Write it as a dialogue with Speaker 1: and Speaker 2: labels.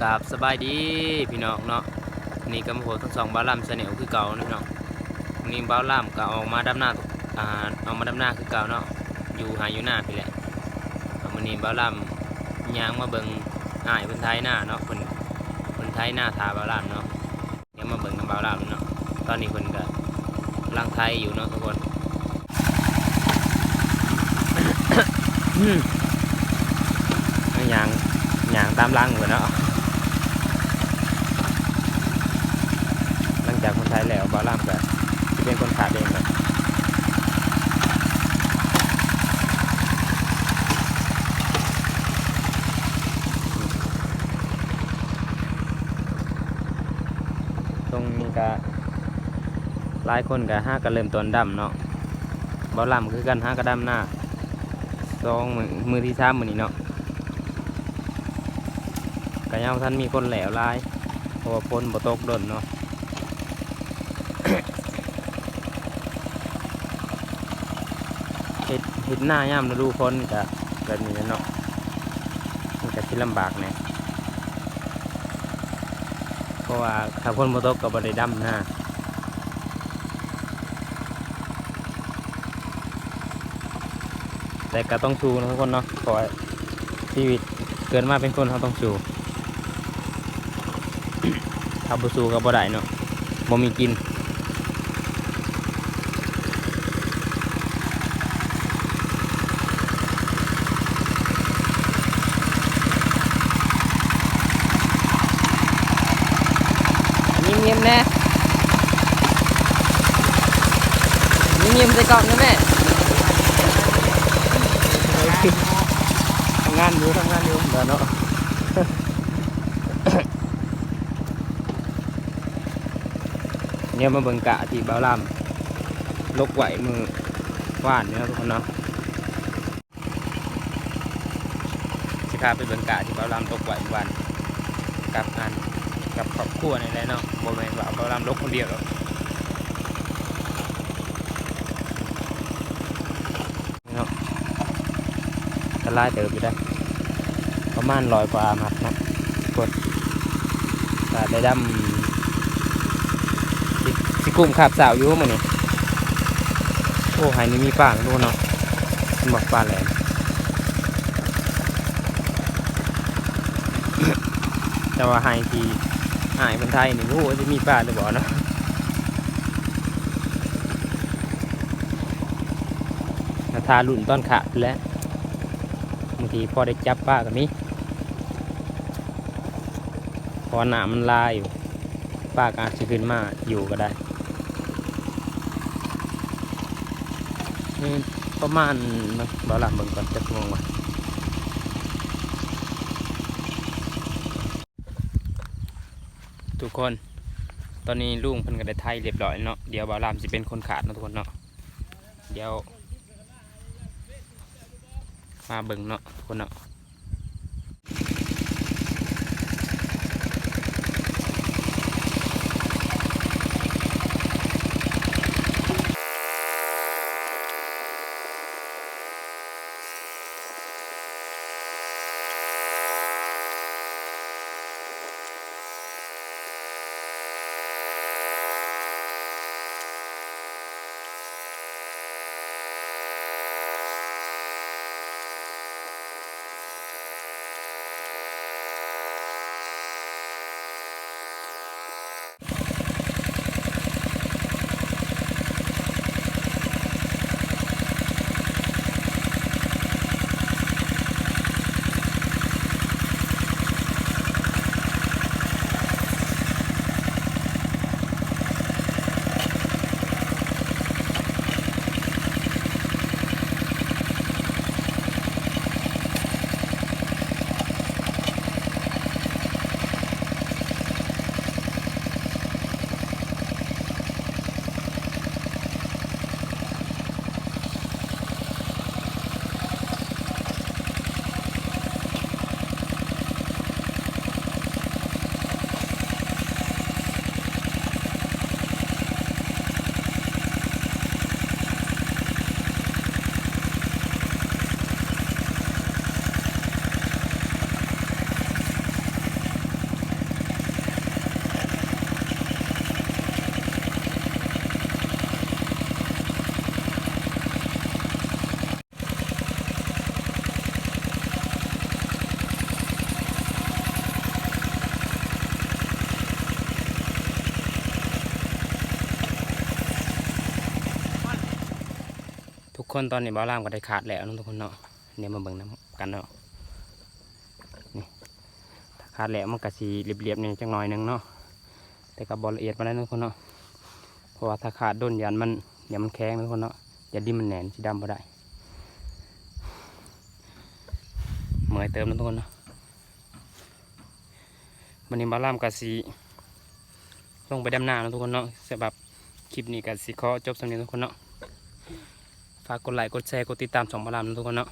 Speaker 1: กราบสบายดีพี่น้องเนาะนี่ก็มาโหทั้งสองบ้าล่ำเสนียวคือเก่าเนาะพี่น้องนี่บ้าล่ำก็ออกมาดำหน้าอ่าออกมาดำหน้าคือเก่าเนาะอยู่หายอยู่หน้าพี่แหละเอามื้อนี้บ้าล่ำยางมาเบิ่งอ้ายเพิ่นไทยหน้าเนาะเพิ่นเพิ่นไทยหน้าทาบ้าล่ำเนาะเดี๋ยวมาเบิ่งน้ำบ้าล่ำเนาะตอนนี้เพิ่นก็ลังไทยอยู่เนาะทุกคนยางยางตามลังเพิ่นเนาะ หลังจายแล้วบาล่ามก็จะเป็นคนขาดเองเลยตรงนี้ก็หลายคนก็ห้าก็เริ่มต้นดำเนาะบาล่ามคือกันห้ากระดำหน้าสองมือมือที่สามมือนี้เนาะก็ยังท่านมีคนแหลวลายเพราะว่าพ้นบ่ตกดนเนาะ เห็ดเห็ดหน้าย่ำฤดูฝนก็แบบนี้เนาะมันก็ที่ลำบากแน่เพราะว่าถ้าฝนบ่ตกก็บ่ได้ดำหน้าแต่ก็ต้องสู้นะทุกคนเนาะขอชีวิตเกิดมาเป็นคนเขาต้องสู้ถ้าบ่สู้ก็บ่ได้เนาะบ่มีกิน ยิ้มยิ้มๆแน่ ยิ้มยิ้มใส่กล่องนะแม่ทำงานอยู่ทำงานอยู่เดี๋ยวเนาะเนี่ยมาเบิ่งกะที่เบาลามลกไหวมือว่านเนี่ยทุกคนเนาะสิพาไปเบิ่งกะที่เบาลามลกไหววานกับอันกับครอบครัวนี่แหละเนาะโมเมนว่าเขาลำลกคนเดียวหรอกเนาะ ไล่เติบอยู่ได้ ประมาณร้อยกว่ามัดนะกดต่ได้ดำสิกลุ่มขาบสาวอยู่มั้งนี่โอ้ไฮนี่มีป่าดูเนาะมันบอกป่าแหลมแต่ว่าไฮทีหายคนไทยนี่รู้จะมีปลาหรือเปล่าเนาะราคาลุ่นต้นขาดแล้ว ทีพอได้จับปลากับนี้พอหนามันลายอยู่ปลากอาจจะขึ้นมาอยู่ก็ได้ประมาณเบาหลังเบิ่งก่อนจะมองว่าทุกคนตอนนี้ลุงเพิ่นก็ได้ไทยเรียบร้อยเนาะเดี๋ยวบ่าวรามสิเป็นคนขาดเนาะทุกคนเนาะเดี๋ยว มาเบิ่งเนาะคนเนาะ คนตอนนี้บ้าล่ามก็ได้ขาดแล้วนะทุกคนเนาะเดี๋ยมาเบิ่งน้ำกันเนาะนี่ถ้าขาดแล้วมันก็สีเรียบๆนี่จังหน่อยนึงเนาะแต่ก็บอลละเอียดมาแล้วทุกคนเนาะเพราะว่าถ้าขาดด้นยันมันยันมันแข็งทุกคนเนาะอยันดินมันแหนนสีดำบ่ได้เมื่อยเติมนะทุกคนเนาะวันนี้บ้าล่ามก็สีลงไปดำน้ำนะทุกคนเนาะสำหรับคลิปนี้ก็สีขอจบสำเนียงทุกคนเนาะ ฝากกดไลค์กดแชร์กดติดตามสองพารามนะทุกคนเนาะ